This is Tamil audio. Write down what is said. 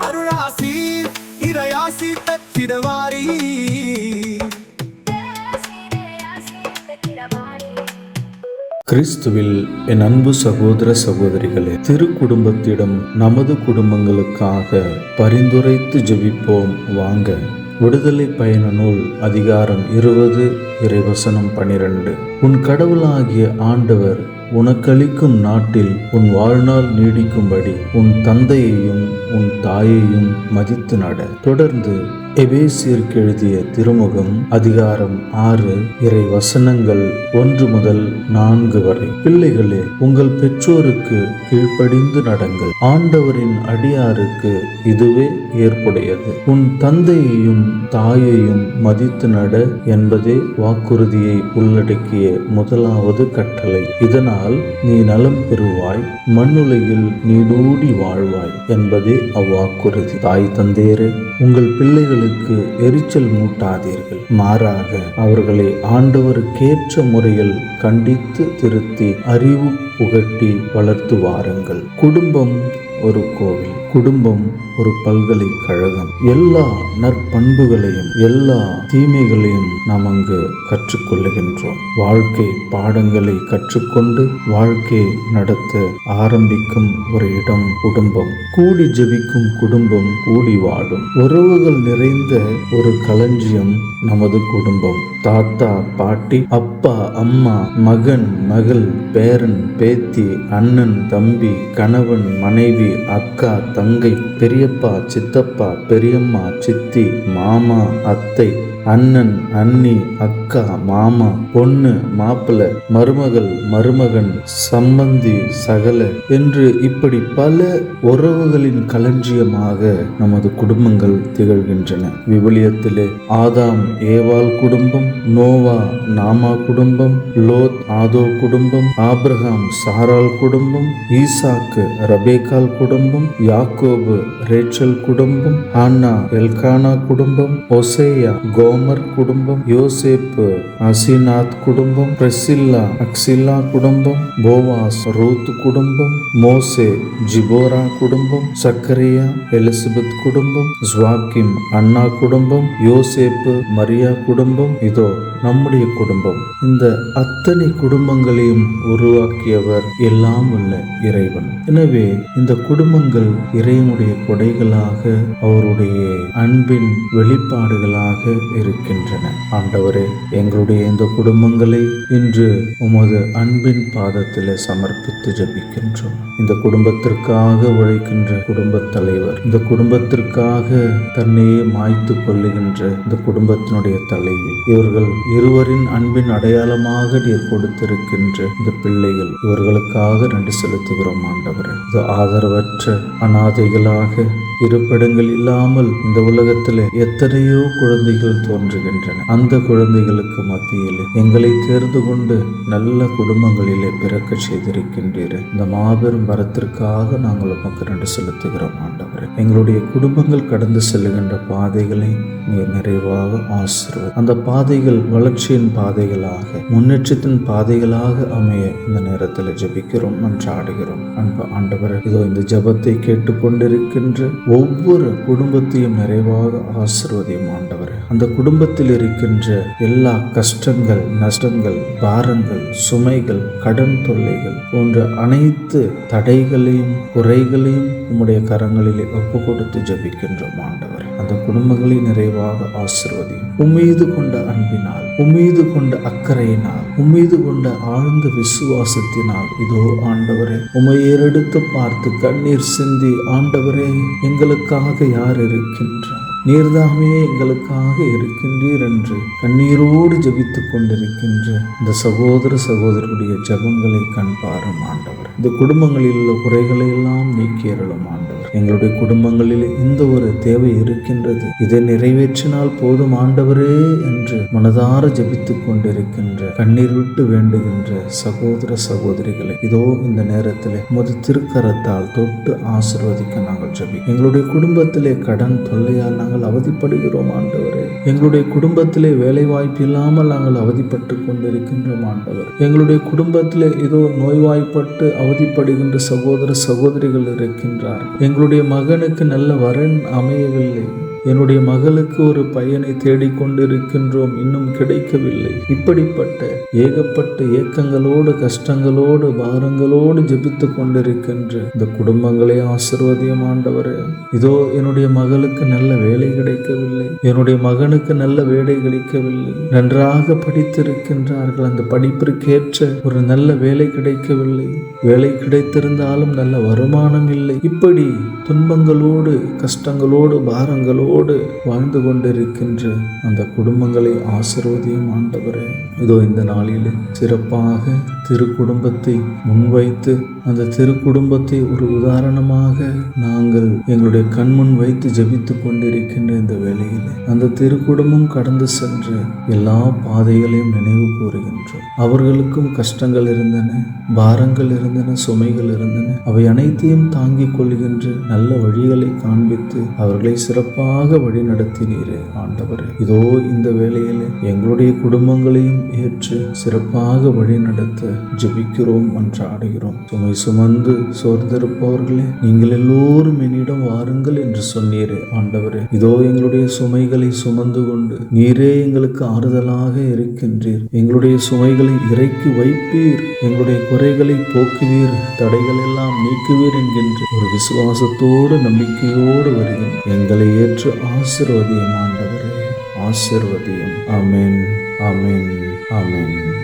அருளாசி இறையாசி பெற்றிடமாறே கிறிஸ்துவில் என் அன்பு சகோதர சகோதரிகளே திரு குடும்பத்திடம் நமது குடும்பங்களுக்காக பரிந்துரைத்து ஜெபிப்போம். வாங்க. விடுதலை பயண நூல் அதிகாரம் இருபது இறைவசனம் பனிரெண்டு. உன் கடவுளாகிய ஆண்டவர் உனக்களிக்கும் நாட்டில் உன் வாழ்நாள் நீடிக்கும்படி உன் தந்தையையும் உன் தாயையும் மதித்து நட. தொடர்ந்து எபேசியருக்கு எழுதிய திருமுகம் அதிகாரம் ஆறு இறை வசனங்கள் ஒன்று முதல் நான்கு வரை. பிள்ளைகளே உங்கள் பெற்றோருக்கு கீழ்ப்படிந்து நடங்கள். ஆண்டவரின் அடியாருக்கு இதுவே ஏற்புடையது. உன் தந்தையையும் தாயையும் மதித்து நட என்பதே வாக்குறுதியை உள்ளடக்கிய முதலாவது கட்டளை. இதனால் நீ நலம் பெறுவாய் மண்ணுலகில் நீடூடி வாழ்வாய் என்பதே அவ்வாக்குறுதி தாய் தந்தையரே உங்கள் பிள்ளைகளுக்கு எரிச்சல் மூட்டாதீர்கள். மாறாக அவர்களை ஆண்டவருக்கேற்ற முறையில் கண்டித்து திருத்தி அறிவு புகட்டி வளர்த்து வாருங்கள். குடும்பம் ஒரு கோவில் குடும்பம் ஒரு பல்கலைக்கழகம். எல்லா நற்பண்புகளையும் எல்லா தீமைகளையும் நாம் அங்கு கற்றுக்கொள்ளுகின்றோம். வாழ்க்கை பாடங்களை கற்றுக்கொண்டு வாழ்க்கை நடத்த ஆரம்பிக்கும் ஒரு இடம் குடும்பம். கூடி ஜபிக்கும் குடும்பம் கூடி வாடும் உறவுகள் நிறைந்த ஒரு களஞ்சியம் நமது குடும்பம். தாத்தா பாட்டி அப்பா அம்மா மகன் மகள் பேரன் பேத்தி அண்ணன் தம்பி கணவன் மனைவி அக்கா தங்கை பெரியப்பா சித்தப்பா பெரியம்மா சித்தி மாமா அத்தை அண்ணன் அண்ணி அக்கா மாமா பொண்ணு மாப்பிள்ள மருமகள் மருமகன் சம்பந்தி சகல என்று இப்படி பல உறவுகளின் களஞ்சியமாக நமது குடும்பங்கள் திகழ்கின்றன. விவிலியத்திலே ஆதாம் ஏவால் குடும்பம் நோவா நாமா குடும்பம் லோத் ஆதோ குடும்பம் ஆப்ரஹாம் சாரால் குடும்பம் ஈசாக்கு ரபேக்கால் குடும்பம் யாக்கோபு ரேச்சல் குடும்பம் ஹான்னா எல்கானா குடும்பம் ஒசேயா கோமர் குடும்பம் யோசேப்பு அசிநாத் குடும்பம் பிரசில்லா அக்சில்லா குடும்பம் போவாஸ் ரூத் குடும்பம் மோசே ஜிபோரா குடும்பம் சக்கரியா எலிசபெத் குடும்பம் ஜுவாக்கிம் அண்ணா குடும்பம் யோசேப்பு மரியா குடும்பம் இதோ நம்முடைய குடும்பம். இந்த அத்தனை குடும்பங்களையும் உருவாக்கியவர் எல்லாம் உள்ள இறைவன். எனவே இந்த குடும்பங்கள் இறைவனுடைய கொடைகளாக அவருடைய அன்பின் வெளிப்பாடுகளாக இருக்கின்றன. ஆண்டவரே எங்களுடைய இந்த குடும்பங்களை இன்று உமது அன்பின் பாதத்தில் சமர்ப்பித்து ஜபிக்கின்றோம். இந்த குடும்பத்திற்காக உழைக்கின்ற குடும்ப தலைவர் இந்த குடும்பத்திற்காக தன்னையே மாய்த்து கொள்ளுகின்ற இந்த குடும்பத்தினுடைய தலைவி இவர்கள் இருவரின் அன்பின் அடையாளமாக நீர் கொடுத்திருக்கின்ற இந்த பிள்ளைகள் இவர்களுக்காக நன்றி செலுத்துகிறோம் ஆண்டவரே. இது ஆதரவற்ற அனாதைகளாக இருப்பிடங்கள் இல்லாமல் இந்த உலகத்தில் எத்தனையோ குழந்தைகள் தோன்றுகின்றன. அந்த குழந்தைகளுக்கு மத்தியில் எங்களை தேர்ந்து கொண்டு நல்ல குடும்பங்களிலே பிறக்க செய்திருக்கின்றீர். இந்த மாபெரும் வரத்திற்காக நாங்கள் உமக்கு நன்றி செலுத்துகிறோம் ஆண்டவரே. எங்களுடைய குடும்பங்கள் கடந்து செல்லுகின்ற பாதைகளை நீர் நிறைவாக ஆசிர்வது. அந்த பாதைகள் வளர்ச்சியின் பாதைகளாக முன்னேற்றத்தின் பாதைகளாக அமைய இந்த நேரத்தில் ஜெபிக்கிறோம் மன்றாடுகிறோம். அன்பு ஆண்டவர் இதோ இந்த ஜெபத்தை கேட்டுக்கொண்டிருக்கின்ற ஒவ்வொரு குடும்பத்தையும் நிறைவாக ஆசிர்வதியும் ஆண்டவர். அந்த குடும்பத்தில் இருக்கின்ற எல்லா கஷ்டங்கள் நஷ்டங்கள் பாரங்கள் சுமைகள் கடன் தொல்லைகள் போன்ற அனைத்து தடைகளையும் குறைகளையும் உம்முடைய கரங்களிலே ஒப்பு கொடுத்து ஜபிக்கின்றோம் ஆண்டவர். அந்த குடும்பங்களை நிறைவாக ஆசிர்வதி உம்மீது கொண்ட அன்பினால் உம்மீது கொண்ட அக்கறையினால் உம்மீது கொண்ட ஆழ்ந்த விசுவாசத்தினால் இதோ ஆண்டவரே உமையேறெடுத்து பார்த்து கண்ணீர் சிந்தி ஆண்டவரே எங்களுக்காக யார் இருக்கின்றார்? நீர்தாமே எங்களுக்காக இருக்கின்றீர் என்று கண்ணீரோடு ஜெபித்துக் கொண்டிருக்கின்ற இந்த சகோதர சகோதரருடைய ஜெபங்களை கண்பாரும் ஆண்டவர். இந்த குடும்பங்களில் உள்ள குறைகளை எல்லாம் நீக்கியருளும் ஆண்டவர். எங்களுடைய குடும்பங்களில் இந்த ஒரு தேவை இருக்கின்றது. இதை நிறைவேற்றினால் போதும் ஆண்டவரே என்று மனதார ஜெபித்துக் கொண்டிருக்கின்ற கண்ணீர் விட்டு வேண்டுகின்ற சகோதர சகோதரிகளை இதோ இந்த நேரத்தில் முது திருக்கரத்தால் தொட்டு ஆசிர்வதிக்க நாங்கள் ஜபி எங்களுடைய குடும்பத்திலே கடன் தொல்லையால் நாங்கள் அவதிப்படுகிறோம் ஆண்டவரே. எங்களுடைய குடும்பத்திலே வேலை வாய்ப்பு இல்லாமல் நாங்கள் அவதிப்பட்டு கொண்டிருக்கின்றோம் ஆண்டவர். எங்களுடைய குடும்பத்திலே ஏதோ நோய்வாய்ப்பட்டு அவதிப்படுகின்ற சகோதர சகோதரிகள் இருக்கின்றார் எங்களுடைய மகனுக்கு நல்ல வரன் அமையவில்லை. என்னுடைய மகளுக்கு ஒரு பையனை தேடிக்கொண்டிருக்கின்றோம் இன்னும் கிடைக்கவில்லை. இப்படிப்பட்ட ஏகப்பட்ட ஏக்கங்களோடு கஷ்டங்களோடு பாரங்களோடு ஜெபித்து கொண்டிருக்கின்ற இந்த குடும்பங்களே ஆசிர்வதியம் ஆண்டவரே. இதோ என்னுடைய மகளுக்கு நல்ல வேலை கிடைக்கவில்லை. என்னுடைய மகனுக்கு நல்ல வேலை கிடைக்கவில்லை. நன்றாக படித்திருக்கின்றார்கள். அந்த படிப்பிற்கேற்ற ஒரு நல்ல வேலை கிடைக்கவில்லை. வேலை கிடைத்திருந்தாலும் நல்ல வருமானம் இல்லை. இப்படி துன்பங்களோடு கஷ்டங்களோடு பாரங்களோடு வாழ்ந்து கொண்டிருக்கின்ற அந்த குடும்பங்களை ஆசிர்வதியும் ஆண்டவரே. இதோ இந்த நாளில் சிறப்பாக திருக்குடும்பத்தை முன்வைத்து அந்த திருக்குடும்பத்தை ஒரு உதாரணமாக நாங்கள் எங்களுடைய கண்முன் வைத்து ஜெபித்து கொண்டிருக்கின்ற இந்த வேளையில் அந்த திருக்குடும்பம் கடந்து சென்ற எல்லா பாதைகளையும் நினைவு கூறுகின்றோம். அவர்களுக்கும் கஷ்டங்கள் இருந்தன பாரங்கள் இருந்தன சுமைகள் இருந்தன. அவை அனைத்தையும் தாங்கிக் கொள்கின்ற நல்ல வழிகளை காண்பித்து அவர்களை சிறப்பாக வழி நடத்தினீரே ஆண்டவர். இதோ இந்த வேளையில் எங்களுடைய குடும்பங்களையும் ஏற்று சிறப்பாக வழி நடத்த ஜெபிக்கிறோம் மன்றாடுகிறோம் சுமை சுமந்து சோர்ந்திருப்பவர்களே நீங்கள் எல்லோரும் என்னிடம் வாருங்கள் என்று சொன்னீரே ஆண்டவரே. இதோ எங்களுடைய சுமைகளை சுமந்து கொண்டு நீரே எங்களுக்கு ஆறுதலாக இருக்கின்றீர். எங்களுடைய சுமைகளை இறக்கி வைப்பீர். எங்களுடைய குறைகளை போக்குவீர். தடைகள் எல்லாம் நீக்குவீர் என்கின்ற ஒரு விசுவாசத்தோடு நம்பிக்கையோடு வருகிறேன் எங்களை ஏற்று ஆசிர்வதியம் ஆண்டவரே. ஆசிர்வதியம். அமேன் அமேன் அமேன்